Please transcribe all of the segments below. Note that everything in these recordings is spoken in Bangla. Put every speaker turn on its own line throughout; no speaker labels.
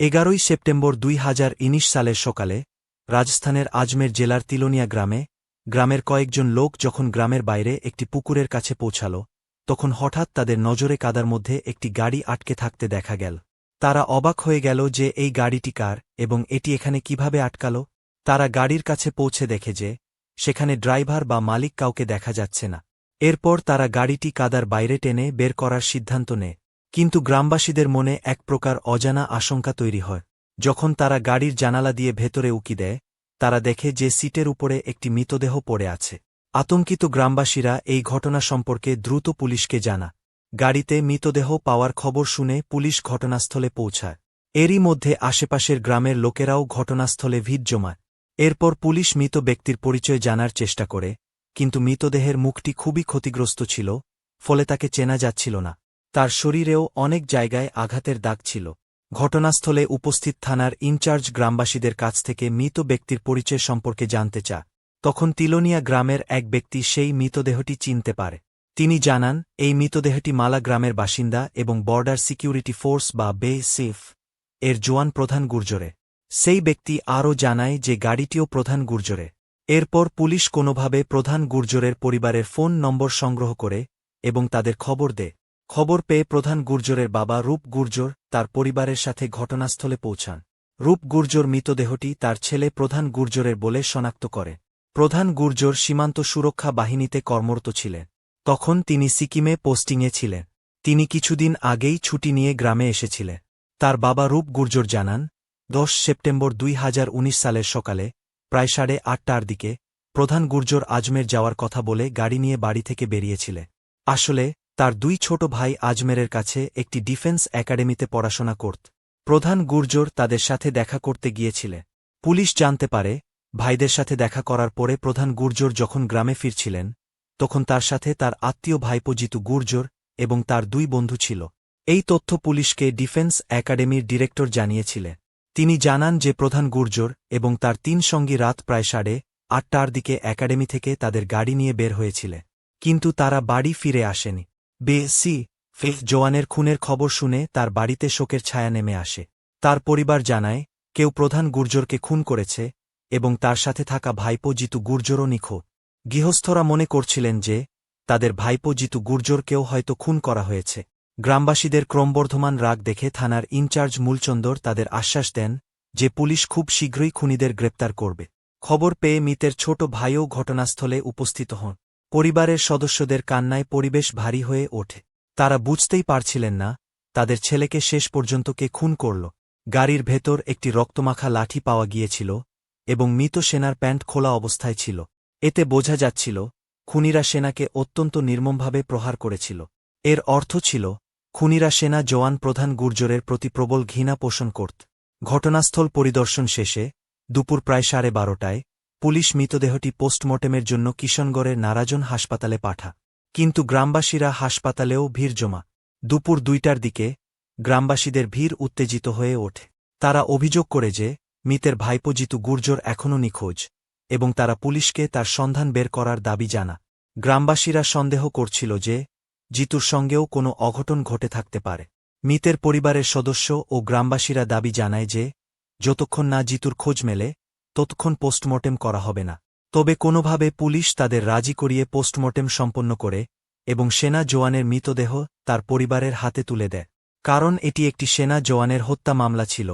এগারোই সেপ্টেম্বর দুই সালের সকালে, রাজস্থানের আজমের জেলার তিলোনিয়া গ্রামে, গ্রামের কয়েকজন লোক যখন গ্রামের বাইরে একটি পুকুরের কাছে পৌঁছাল, তখন হঠাৎ তাদের নজরে কাদার মধ্যে একটি গাড়ি আটকে থাকতে দেখা গেল। তারা অবাক হয়ে গেল যে এই গাড়িটি কার এবং এটি এখানে কীভাবে আটকাল। তারা গাড়ির কাছে পৌঁছে দেখে যে, সেখানে ড্রাইভার বা মালিক কাউকে দেখা যাচ্ছে না। এরপর তারা গাড়িটি কাদার বাইরে টেনে বের করার সিদ্ধান্ত নেয়। কিন্তু গ্রামবাসীদের মনে এক প্রকার অজানা আশঙ্কা তৈরি হয়। যখন তারা গাড়ির জানালা দিয়ে ভেতরে উকি দেয়, তারা দেখে যে সিটের উপরে একটি মৃতদেহ পড়ে আছে। আতঙ্কিত গ্রামবাসীরা এই ঘটনা সম্পর্কে দ্রুত পুলিশকে জানা। গাড়িতে মৃতদেহ পাওয়ার খবর শুনে পুলিশ ঘটনাস্থলে পৌঁছায়। এরই মধ্যে আশেপাশের গ্রামের লোকেরাও ঘটনাস্থলে ভিড় জমায়। এরপর পুলিশ মৃত ব্যক্তির পরিচয় জানার চেষ্টা করে, কিন্তু মৃতদেহের মুখটি খুবই ক্ষতিগ্রস্ত ছিল, ফলে তাকে চেনা যাচ্ছিল না। তার শরীরেও অনেক জায়গায় আঘাতের দাগ ছিল। ঘটনাস্থলে উপস্থিত থানার ইনচার্জ গ্রামবাসীদের কাছ থেকে মৃত ব্যক্তির পরিচয় সম্পর্কে জানতে চা। তখন তিলোনিয়া গ্রামের এক ব্যক্তি সেই মৃতদেহটি চিনতে পারে। তিনি জানান, এই মৃতদেহটি মালা গ্রামের বাসিন্দা এবং বর্ডার সিকিউরিটি ফোর্স বা বে সেফ এর জোয়ান প্রধান গুর্জরে। সেই ব্যক্তি আরও জানায় যে গাড়িটিও প্রধান গুর্জরে। এরপর পুলিশ কোনোভাবে প্রধান গুর্জরের পরিবারের ফোন নম্বর সংগ্রহ করে এবং তাদের খবর দেয়। খবর পেয়ে প্রধান গুর্জরের বাবা রূপ গুর্জর তার পরিবারের সাথে ঘটনাস্থলে পৌঁছান। রূপ গুর্জর মৃতদেহটি তার ছেলে প্রধান গুর্জরের বলে শনাক্ত করে। প্রধান গুর্জর সীমান্ত সুরক্ষা বাহিনীতে কর্মরত ছিলেন। তখন তিনি সিকিমে পোস্টিংয়ে ছিলেন। তিনি কিছুদিন আগেই ছুটি নিয়ে গ্রামে এসেছিলেন। তার বাবা রূপ গুর্জর জানান, দশ সেপ্টেম্বর দুই হাজার উনিশ সালের সকালে, প্রায় সাড়ে আটটার দিকে, প্রধান গুর্জর আজমের যাওয়ার কথা বলে গাড়ি নিয়ে বাড়ি থেকে বেরিয়েছিলে আসলে তার দুই ছোট ভাই আজমেরের কাছে একটি ডিফেন্স একাডেমিতে পড়াশোনা করত। প্রধান গুর্জর তাদের সাথে দেখা করতে গিয়েছিলে। পুলিশ জানতে পারে, ভাইদের সাথে দেখা করার পরে প্রধান গুর্জর যখন গ্রামে ফিরছিলেন, তখন তার সাথে তার আত্মীয় ভাইপো জিতু গুর্জর এবং তার দুই বন্ধু ছিল। এই তথ্য পুলিশকে ডিফেন্স একাডেমির ডিরেক্টর জানিয়েছিলেন তিনি জানান যে প্রধান গুর্জর এবং তার তিন সঙ্গী রাত প্রায় সাড়ে আটটার দিকে একাডেমি থেকে তাদের গাড়ি নিয়ে বের হয়েছিলে। কিন্তু তারা বাড়ি ফিরে আসেনি। বে সি ফেফ জোয়ানের খুনের খবর শুনে তার বাড়িতে শোকের ছায়া নেমে আসে। তার পরিবার জানায়, কেউ প্রধান গুর্জরকে খুন করেছে এবং তার সাথে থাকা ভাইপো জিতু গুর্জরও নিখোঁজ। গৃহস্থরা মনে করছিলেন যে, তাদের ভাইপো জিতু গুর্জরকেও হয়তো খুন করা হয়েছে। গ্রামবাসীদের ক্রমবর্ধমান রাগ দেখে থানার ইনচার্জ মূলচন্দর তাদের আশ্বাস দেন যে পুলিশ খুব শীঘ্রই খুনিদের গ্রেপ্তার করবে। খবর পেয়ে মিতের ছোট ভাইও ঘটনাস্থলে উপস্থিত হন। পরিবারের সদস্যদের কান্নায় পরিবেশ ভারী হয়ে ওঠে। তারা বুঝতেই পারছিলেন না, তাদের ছেলেকে শেষ পর্যন্ত কে খুন করল। গাড়ির ভেতর একটি রক্তমাখা লাঠি পাওয়া গিয়েছিল এবং মৃত সেনার প্যান্ট খোলা অবস্থায় ছিল। এতে বোঝা যাচ্ছিল, খুনিরা সেনাকে অত্যন্ত নির্মমভাবে প্রহার করেছিল। এর অর্থ ছিল, খুনিরা সেনা জওয়ান প্রধান গুর্জরের প্রতি প্রবল ঘৃণা পোষণ করত। ঘটনাস্থল পরিদর্শন শেষে, দুপুর প্রায় সাড়ে বারোটায় পুলিশ মৃতদেহটি পোস্টমর্টেমের জন্য কিশনগড়ের নারাজন হাসপাতালে পাঠা। কিন্তু গ্রামবাসীরা হাসপাতালেও ভিড় জমা। দুপুর দুইটার দিকে গ্রামবাসীদের ভিড় উত্তেজিত হয়ে ওঠে। তারা অভিযোগ করে যে, মিতের ভাইপো জিতু গুর্জর এখনও নিখোঁজ এবং তারা পুলিশকে তার সন্ধান বের করার দাবি জানা। গ্রামবাসীরা সন্দেহ করছিল যে, জিতুর সঙ্গেও কোনো অঘটন ঘটে থাকতে পারে। মিতের পরিবারের সদস্য ও গ্রামবাসীরা দাবি জানায় যে, যতক্ষণ না জিতুর খোঁজ মেলে ততক্ষণ পোস্টমর্টেম করা হবে না। তবে কোনোভাবে পুলিশ তাদের রাজি করিয়ে পোস্টমর্টেম সম্পন্ন করে এবং সেনা জওয়ানের মৃতদেহ তার পরিবারের হাতে তুলে দেয়। কারণ এটি একটি সেনা জওয়ানের হত্যা মামলা ছিল,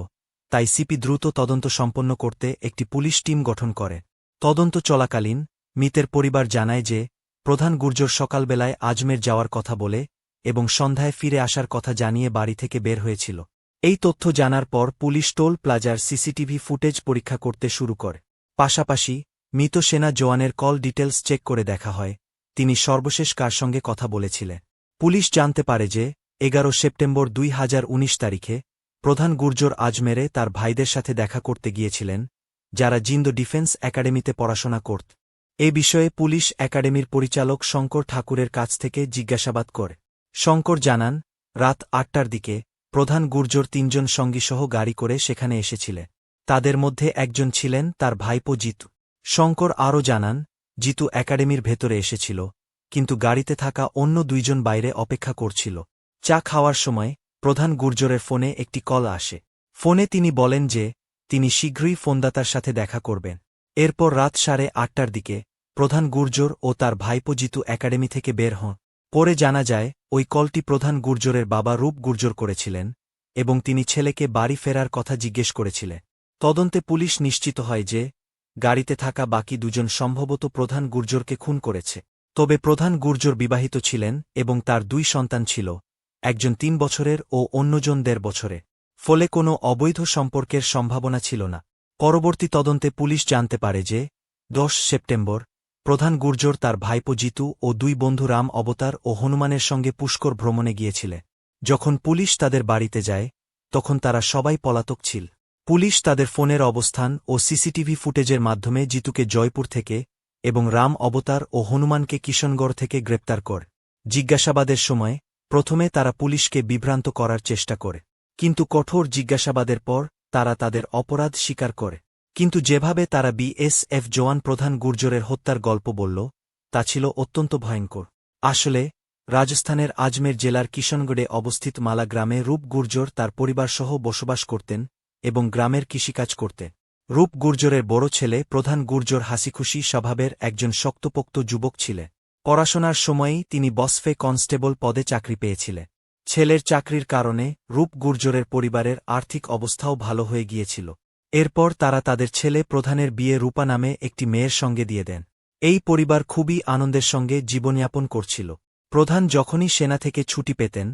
তাই সিপি দ্রুত তদন্ত সম্পন্ন করতে একটি পুলিশ টিম গঠন করে। তদন্ত চলাকালীন মিতের পরিবার জানায় যে, প্রধান গুর্জর সকালবেলায় আজমের যাওয়ার কথা বলে এবং সন্ধ্যায় ফিরে আসার কথা জানিয়ে বাড়ি থেকে বের হয়েছিল। এই তথ্য জানার পর পুলিশ টোল প্লাজার সিসিটিভি ফুটেজ পরীক্ষা করতে শুরু করে। পাশাপাশি, মৃত সেনা জওয়ানের কল ডিটেলস চেক করে দেখা হয়। তিনি সর্বশেষ কার সঙ্গে কথা বলেছিলেন। পুলিশ জানতে পারে যে, এগারো সেপ্টেম্বর দুই হাজার উনিশ তারিখে, প্রধান গুর্জর আজমেরে তার ভাইদের সাথে দেখা করতে গিয়েছিলেন, যারা জিন্দ ডিফেন্স একাডেমিতে পড়াশোনা করত। এ বিষয়ে পুলিশ একাডেমির পরিচালক শঙ্কর ঠাকুরের কাছ থেকে জিজ্ঞাসাবাদ করে। শঙ্কর জানান, রাত আটটার দিকে প্রধান গুর্জর তিনজন সঙ্গীসহ গাড়ি করে সেখানে এসেছিলে। তাদের মধ্যে একজন ছিলেন তার ভাইপো জিতু। শঙ্কর আরও জানান, জিতু একাডেমির ভেতরে এসেছিল, কিন্তু গাড়িতে থাকা অন্য দুইজন বাইরে অপেক্ষা করছিল। চা খাওয়ার সময় প্রধান গুর্জরের ফোনে একটি কল আসে। ফোনে তিনি বলেন যে, তিনি শীঘ্রই ফোনদাতার সাথে দেখা করবেন। এরপর রাত সাড়ে আটটার দিকে প্রধান গুর্জর ও তার ভাইপো জিতু একাডেমি থেকে বের হন। পরে জানা যায় ওই কলটি প্রধান গুর্জরের বাবা রূপ গুর্জর করেছিলেন, এবং তিনি ছেলেকে বাড়ি ফেরার কথা জিজ্ঞেস করেছিলেন তদন্তে পুলিশ নিশ্চিত হয় যে, গাড়িতে থাকা বাকি দুজন সম্ভবত প্রধান গুর্জরকে খুন করেছে। তবে প্রধান গুর্জর বিবাহিত ছিলেন এবং তার দুই সন্তান ছিল, একজন তিন বছরের ও অন্যজন দেড় বছরে ফলে কোনো অবৈধ সম্পর্কের সম্ভাবনা ছিল না। পরবর্তী তদন্তে পুলিশ জানতে পারে যে, দশ সেপ্টেম্বর প্রধান গুর্জর তার ভাইপো জিতু ও দুই বন্ধু রাম অবতার ও হনুমানের সঙ্গে পুষ্কর ভ্রমণে গিয়েছিলে। যখন পুলিশ তাদের বাড়িতে যায়, তখন তারা সবাই পলাতক ছিল। পুলিশ তাদের ফোনের অবস্থান ও সিসিটিভি ফুটেজের মাধ্যমে জিতুকে জয়পুর থেকে এবং রাম অবতার ও হনুমানকে কিশনগড় থেকে গ্রেপ্তার কর। জিজ্ঞাসাবাদের সময়, প্রথমে তারা পুলিশকে বিভ্রান্ত করার চেষ্টা করে, কিন্তু কঠোর জিজ্ঞাসাবাদের পর তারা তাদের অপরাধ স্বীকার করে। কিন্তু যেভাবে তারা বিএসএফ জওয়ান প্রধান গুর্জরের হত্যার গল্প বলল, তা ছিল অত্যন্ত ভয়ঙ্কর। আসলে, রাজস্থানের আজমের জেলার কিশনগড়ে অবস্থিত মালা গ্রামে রূপ গুর্জর তার পরিবারসহ বসবাস করতেন এবং গ্রামের কৃষিকাজ করতেন। রূপ গুর্জরের বড় ছেলে প্রধান গুর্জর হাসিখুশি স্বভাবের একজন শক্তপোক্ত যুবক ছিলেন পড়াশোনার সময়েই তিনি বসফে কনস্টেবল পদে চাকরি পেয়েছিলেন। ছেলের চাকরির কারণে রূপ গুর্জরের পরিবারের আর্থিক অবস্থাও ভালো হয়ে গিয়েছিল। এরপর তারা তাদের ছেলে প্রধানের বিয়ে রূপা নামে একটি মেয়ের সঙ্গে দিয়ে দেন। এই পরিবার খুবই আনন্দের সঙ্গে জীবনযাপন করছিল। প্রধান যখনই সেনা থেকে ছুটি পেতেন,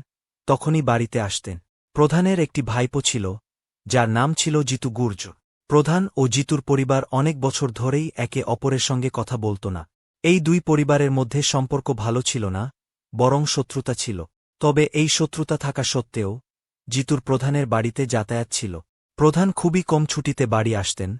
তখনই বাড়িতে আসতেন। প্রধানের একটি ভাইপো ছিল, যার নাম ছিল জিতু গুর্জ প্রধান ও জিতুর পরিবার অনেক বছর ধরেই একে অপরের সঙ্গে কথা বলত না। এই দুই পরিবারের মধ্যে সম্পর্ক ভালো ছিল না, বরং শত্রুতা ছিল। তবে এই শত্রুতা থাকা সত্ত্বেও, জিতুর প্রধানের বাড়িতে যাতায়াত ছিল। প্রধান খুবই কম ছুটিতে বাড়ি আসতেন,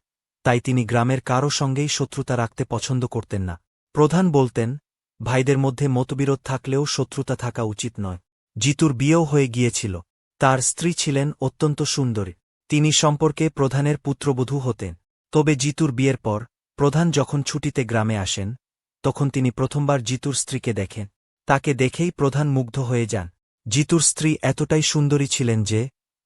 তাই তিনি গ্রামের কারও সঙ্গেই শত্রুতা রাখতে পছন্দ করতেন না। প্রধান বলতেন, ভাইদের মধ্যে মতবিরোধ থাকলেও শত্রুতা থাকা উচিত নয়। জিতুর বিয়েও হয়ে গিয়েছিল। তার স্ত্রী ছিলেন অত্যন্ত সুন্দরী। তিনি সম্পর্কে প্রধানের পুত্রবধূ হতেন। তবে জিতুর বিয়ের পর, প্রধান যখন ছুটিতে গ্রামে আসেন, তখন তিনি প্রথমবার জিতুর স্ত্রীকে দেখেন। তাকে দেখেই প্রধান মুগ্ধ হয়ে যান। জিতুর স্ত্রী এতটাই সুন্দরী ছিলেন যে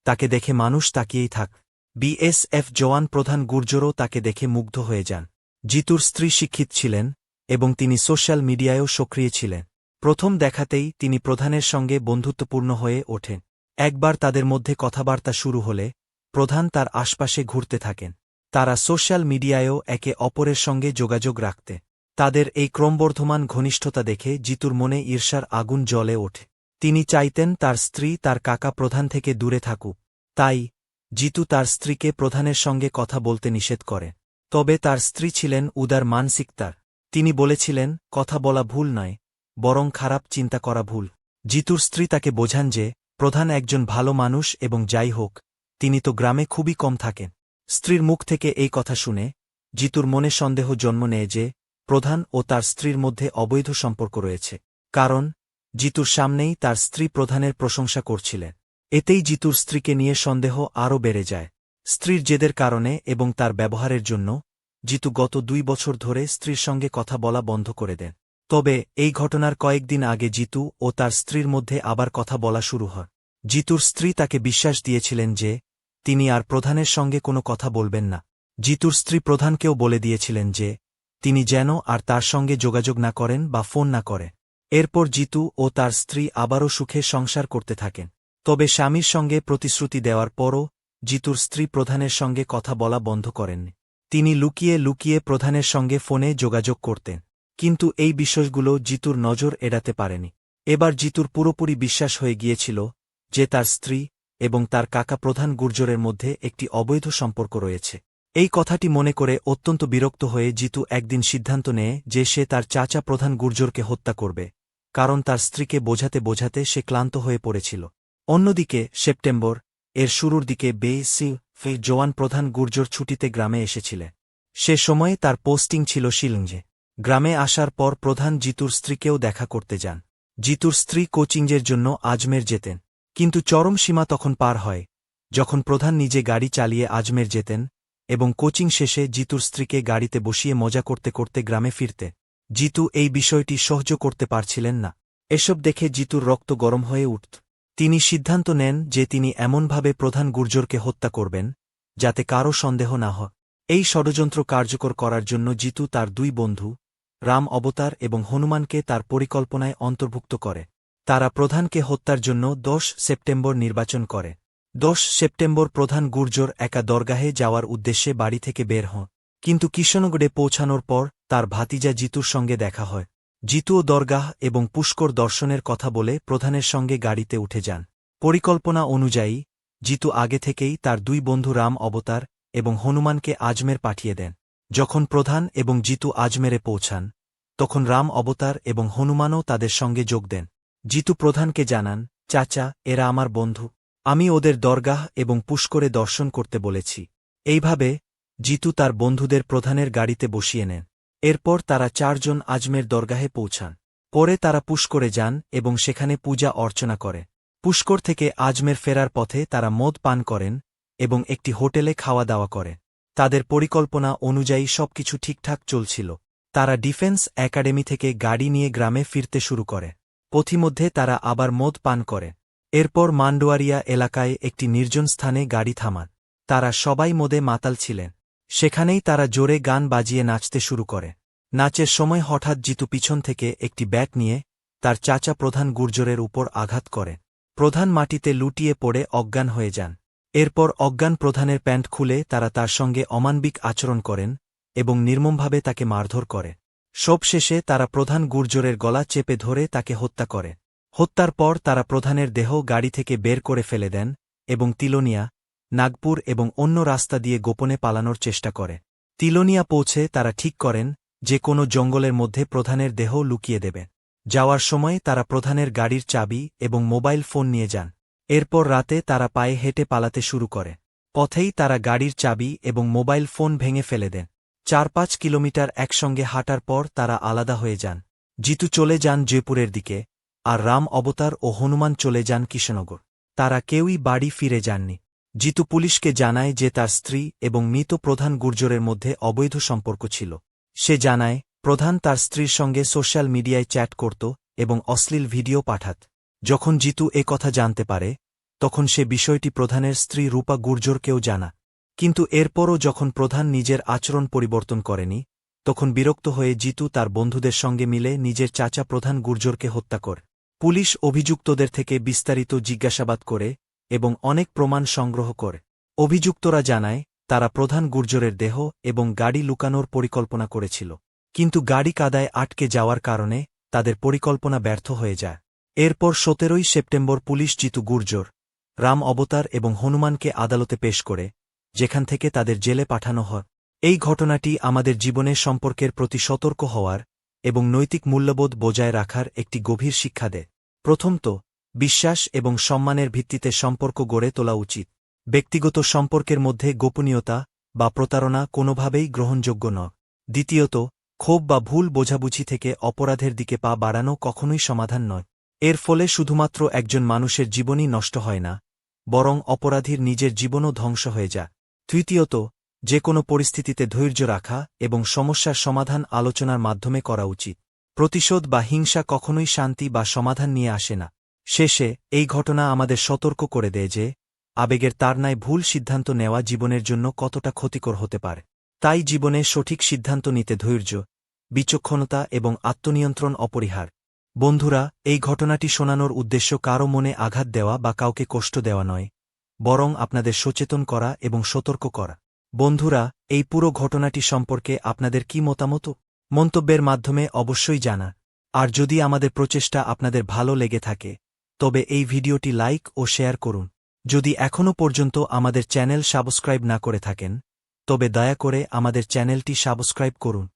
তাকে দেখে মানুষ তাকিয়েই থাক। বিএসএফ জওয়ান প্রধান গুর্জরও তাকে দেখে মুগ্ধ হয়ে যান। জিতুর স্ত্রী শিক্ষিত ছিলেন এবং তিনি সোশ্যাল মিডিয়ায়ও সক্রিয় ছিলেন। প্রথম দেখাতেই তিনি প্রধানের সঙ্গে বন্ধুত্বপূর্ণ হয়ে ওঠেন। একবার তাদের মধ্যে কথাবার্তা শুরু হলে প্রধান তার আশপাশে ঘুরতে থাকেন। তারা সোশ্যাল মিডিয়ায়ও একে অপরের সঙ্গে যোগাযোগ রাখতে। তাদের এই ক্রমবর্ধমান ঘনিষ্ঠতা দেখে জিতুর মনে ঈর্ষার আগুন জ্বলে ওঠে। তিনি চাইতেন তার স্ত্রী তার কাকা প্রধান থেকে দূরে থাকুক। তাই, জিতু তার স্ত্রীকে প্রধানের সঙ্গে কথা বলতে নিষেধ করে। তবে তার স্ত্রী ছিলেন উদার মানসিকতার তিনি বলেছিলেন, কথা বলা ভুল নয়, বরং খারাপ চিন্তা করা ভুল। জিতুর স্ত্রী তাকে বোঝান যে, প্রধান একজন ভালো মানুষ এবং যাই হোক, তিনি তো গ্রামে খুবই কম থাকেন। স্ত্রীর মুখ থেকে এই কথা শুনে, জিতুর মনে সন্দেহ জন্ম নেয় যে, প্রধান ও তার স্ত্রীর মধ্যে অবৈধ সম্পর্ক রয়েছে। কারণ জিতুর সামনেই তার স্ত্রী প্রধানের প্রশংসা করছিলেন। এতেই জিতুর স্ত্রীকে নিয়ে সন্দেহ আরও বেড়ে যায়। স্ত্রীর জেদের কারণে এবং তার ব্যবহারের জন্য জিতু গত দুই বছর ধরে স্ত্রীর সঙ্গে কথা বলা বন্ধ করে দেন। তবে এই ঘটনার কয়েকদিন আগে জিতু ও তার স্ত্রীর মধ্যে আবার কথা বলা শুরু হয়। জিতুর স্ত্রী তাকে বিশ্বাস দিয়েছিলেন যে তিনি আর প্রধানের সঙ্গে কোনো কথা বলবেন না। জিতুর স্ত্রী প্রধানকেও বলে দিয়েছিলেন যে তিনি যেন আর তার সঙ্গে যোগাযোগ না করেন বা ফোন না করে। এরপর জিতু ও তার স্ত্রী আবারও সুখে সংসার করতে থাকেন। তবে স্বামীর সঙ্গে প্রতিশ্রুতি দেওয়ার পরও জিতুর স্ত্রী প্রধানের সঙ্গে কথা বলা বন্ধ করেননি তিনি লুকিয়ে লুকিয়ে প্রধানের সঙ্গে ফোনে যোগাযোগ করতেন। কিন্তু এই বিষয়গুলো জিতুর নজর এড়াতে পারেনি। এবার জিতুর পুরোপুরি বিশ্বাস হয়ে গিয়েছিল যে তার স্ত্রী এবং তার কাকা প্রধান গুর্জরের মধ্যে একটি অবৈধ সম্পর্ক রয়েছে। এই কথাটি মনে করে অত্যন্ত বিরক্ত হয়ে জিতু একদিন সিদ্ধান্ত নেয় যে সে তার চাচা প্রধান গুর্জরকে হত্যা করবে। কারণ তার স্ত্রীকে বোঝাতে বোঝাতে সে ক্লান্ত হয়ে পড়েছিল। অন্যদিকে, সেপ্টেম্বর, এর শুরুর দিকে বে, সি, ফে জওয়ান প্রধান গুর্জর ছুটিতে গ্রামে এসেছিলেন। সে সময়ে তার পোস্টিং ছিল শিলংজে গ্রামে আসার পর প্রধান জিতুর স্ত্রীকেও দেখা করতে যান। জিতুর স্ত্রী কোচিংয়ের জন্য আজমের যেতেন। কিন্তু চরম সীমা তখন পার হয়। যখন প্রধান নিজে গাড়ি চালিয়ে আজমের যেতেন এবং কোচিং শেষে জিতুর স্ত্রীকে গাড়িতে বসিয়ে মজা করতে করতে গ্রামে ফিরতে জিতু এই বিষয়টি সহ্য করতে পারছিলেন না। এসব দেখে জিতুর রক্ত গরম হয়ে উঠত। তিনি সিদ্ধান্ত নেন যে তিনি এমনভাবে প্রধান গুর্জরকে হত্যা করবেন, যাতে কারও সন্দেহ না হয়। এই ষড়যন্ত্র কার্যকর করার জন্য জিতু তার দুই বন্ধু, রাম অবতার এবং হনুমানকে তার পরিকল্পনায় অন্তর্ভুক্ত করে। তারা প্রধানকে হত্যার জন্য দশ সেপ্টেম্বর নির্বাচন করে। দশ সেপ্টেম্বর প্রধান গুর্জর একা দরগাহে যাওয়ার উদ্দেশ্যে বাড়ি থেকে বের হন। কিন্তু কিশনগড়ে পৌঁছানোর পর তার ভাতিজা জিতুর সঙ্গে দেখা হয়। জিতুও দরগাহ এবং পুষ্কর দর্শনের কথা বলে প্রধানের সঙ্গে গাড়িতে উঠে যান। পরিকল্পনা অনুযায়ী, জিতু আগে থেকেই তার দুই বন্ধু রাম অবতার এবং হনুমানকে আজমের পাঠিয়ে দেন। যখন প্রধান এবং জিতু আজমেরে পৌঁছান, তখন রাম অবতার এবং হনুমানও তাদের সঙ্গে যোগ দেন। জিতু প্রধানকে জানান, চাচা, এরা আমার বন্ধু। আমি ওদের দরগাহ এবং পুষ্করে দর্শন করতে বলেছি। এইভাবে জিতু তার বন্ধুদের প্রধানের গাড়িতে বসিয়ে নেন। এরপর তারা চারজন আজমের দরগাহে পৌঁছান। পরে তারা পুষ্করে যান এবং সেখানে পূজা অর্চনা করে। পুষ্কর থেকে আজমের ফেরার পথে তারা মদ পান করেন এবং একটি হোটেলে খাওয়া দাওয়া করে। তাদের পরিকল্পনা অনুযায়ী সবকিছু ঠিকঠাক চলছিল। তারা ডিফেন্স একাডেমি থেকে গাড়ি নিয়ে গ্রামে ফিরতে শুরু করে। পথিমধ্যে তারা আবার মদ পান করে। এরপর মান্ডোয়ারিয়া এলাকায় একটি নির্জন স্থানে গাড়ি থামান। তারা সবাই মদে মাতাল ছিলেন। সেখানেই তারা জোরে গান বাজিয়ে নাচতে শুরু করে। নাচের সময় হঠাৎ জিতু পিছন থেকে একটি ব্যাট নিয়ে তার চাচা প্রধান গুর্জরের উপর আঘাত করে। প্রধান মাটিতে লুটিয়ে পড়ে অজ্ঞান হয়ে যান। এরপর অজ্ঞান প্রধানের প্যান্ট খুলে তারা তার সঙ্গে অমানবিক আচরণ করেন এবং নির্মমভাবে তাকে মারধর করে। সবশেষে তারা প্রধান গুর্জরের গলা চেপে ধরে তাকে হত্যা করে। হত্যার পর তারা প্রধানের দেহ গাড়ি থেকে বের করে ফেলে দেন এবং তিলোনিয়া নাগপুর এবং অন্য রাস্তা দিয়ে গোপনে পালানোর চেষ্টা করে। তিলোনিয়া পৌঁছে তারা ঠিক করেন, যে কোনো জঙ্গলের মধ্যে প্রধানের দেহ লুকিয়ে দেবে। যাওয়ার সময় তারা প্রধানের গাড়ির চাবি এবং মোবাইল ফোন নিয়ে যান। এরপর রাতে তারা পায়ে হেঁটে পালাতে শুরু করে। পথেই তারা গাড়ির চাবি এবং মোবাইল ফোন ভেঙে ফেলে দেন। চার পাঁচ কিলোমিটার একসঙ্গে হাঁটার পর তারা আলাদা হয়ে যান। জিতু চলে যান জয়পুরের দিকে, আর রাম অবতার ও হনুমান চলে যান কিশনগর তারা কেউই বাড়ি ফিরে যাননি। জিতু পুলিশকে জানায় যে তার স্ত্রী এবং মৃত প্রধান গুর্জরের মধ্যে অবৈধ সম্পর্ক ছিল। সে জানায়, প্রধান তার স্ত্রীর সঙ্গে সোশ্যাল মিডিয়ায় চ্যাট করত এবং অশ্লীল ভিডিও পাঠাত। যখন জিতু এ কথা জানতে পারে, তখন সে বিষয়টি প্রধানের স্ত্রী রূপা গুর্জরকেও জানা। কিন্তু এরপরও যখন প্রধান নিজের আচরণ পরিবর্তন করেনি, তখন বিরক্ত হয়ে জিতু তার বন্ধুদের সঙ্গে মিলে নিজের চাচা প্রধান গুর্জরকে হত্যা কর। পুলিশ অভিযুক্তদের থেকে বিস্তারিত জিজ্ঞাসাবাদ করে এবং অনেক প্রমাণ সংগ্রহ করে। অভিযুক্তরা জানায়, তারা প্রধান গুর্জরের দেহ এবং গাড়ি লুকানোর পরিকল্পনা করেছিল। কিন্তু গাড়ি কাদায় আটকে যাওয়ার কারণে তাদের পরিকল্পনা ব্যর্থ হয়ে যায়। এরপর সতেরোই সেপ্টেম্বর পুলিশ জিতু গুর্জর, রাম অবতার এবং হনুমানকে আদালতে পেশ করে, যেখান থেকে তাদের জেলে পাঠানো হয়। এই ঘটনাটি আমাদের জীবনের সম্পর্কের প্রতি সতর্ক হওয়ার এবং নৈতিক মূল্যবোধ বজায় রাখার একটি গভীর শিক্ষা দেয়। প্রথমত বিশ্বাস এবং সম্মানের ভিত্তিতে সম্পর্ক গড়ে তোলা উচিত। ব্যক্তিগত সম্পর্কের মধ্যে গোপনীয়তা বা প্রতারণা কোনোভাবেই গ্রহণযোগ্য নয়। দ্বিতীয়ত, ক্ষোভ বা ভুল বোঝাবুঝি থেকে অপরাধের দিকে পা বাড়ানো কখনোই সমাধান নয়। এর ফলে শুধুমাত্র একজন মানুষের জীবনই নষ্ট হয় না, বরং অপরাধীর নিজের জীবনও ধ্বংস হয়ে যায়। তৃতীয়ত যে কোনো পরিস্থিতিতে ধৈর্য রাখা এবং সমস্যার সমাধান আলোচনার মাধ্যমে করা উচিত। প্রতিশোধ বা হিংসা কখনোই শান্তি বা সমাধান নিয়ে আসে না। শেষে, এই ঘটনা আমাদের সতর্ক করে দেয় যে, আবেগের তার তারনায় ভুল সিদ্ধান্ত নেওয়া জীবনের জন্য কতটা ক্ষতিকর হতে পারে। তাই জীবনে সঠিক সিদ্ধান্ত নিতে ধৈর্য, বিচক্ষণতা এবং আত্মনিয়ন্ত্রণ অপরিহার। বন্ধুরা, এই ঘটনাটি শোনানোর উদ্দেশ্য কারও মনে আঘাত দেওয়া বা কাউকে কষ্ট দেওয়া নয়, বরং আপনাদের সচেতন করা এবং সতর্ক করা। বন্ধুরা, এই পুরো ঘটনাটি সম্পর্কে আপনাদের কি মতামত? মন্তব্যের মাধ্যমে অবশ্যই জানা। আর যদি আমাদের প্রচেষ্টা আপনাদের ভালো লেগে থাকে তবে এই ভিডিওটি লাইক ও শেয়ার করুন। যদি এখনও পর্যন্ত আমাদের চ্যানেল সাবস্ক্রাইব না করে থাকেন, তবে দয়া করে আমাদের চ্যানেলটি সাবস্ক্রাইব করুন।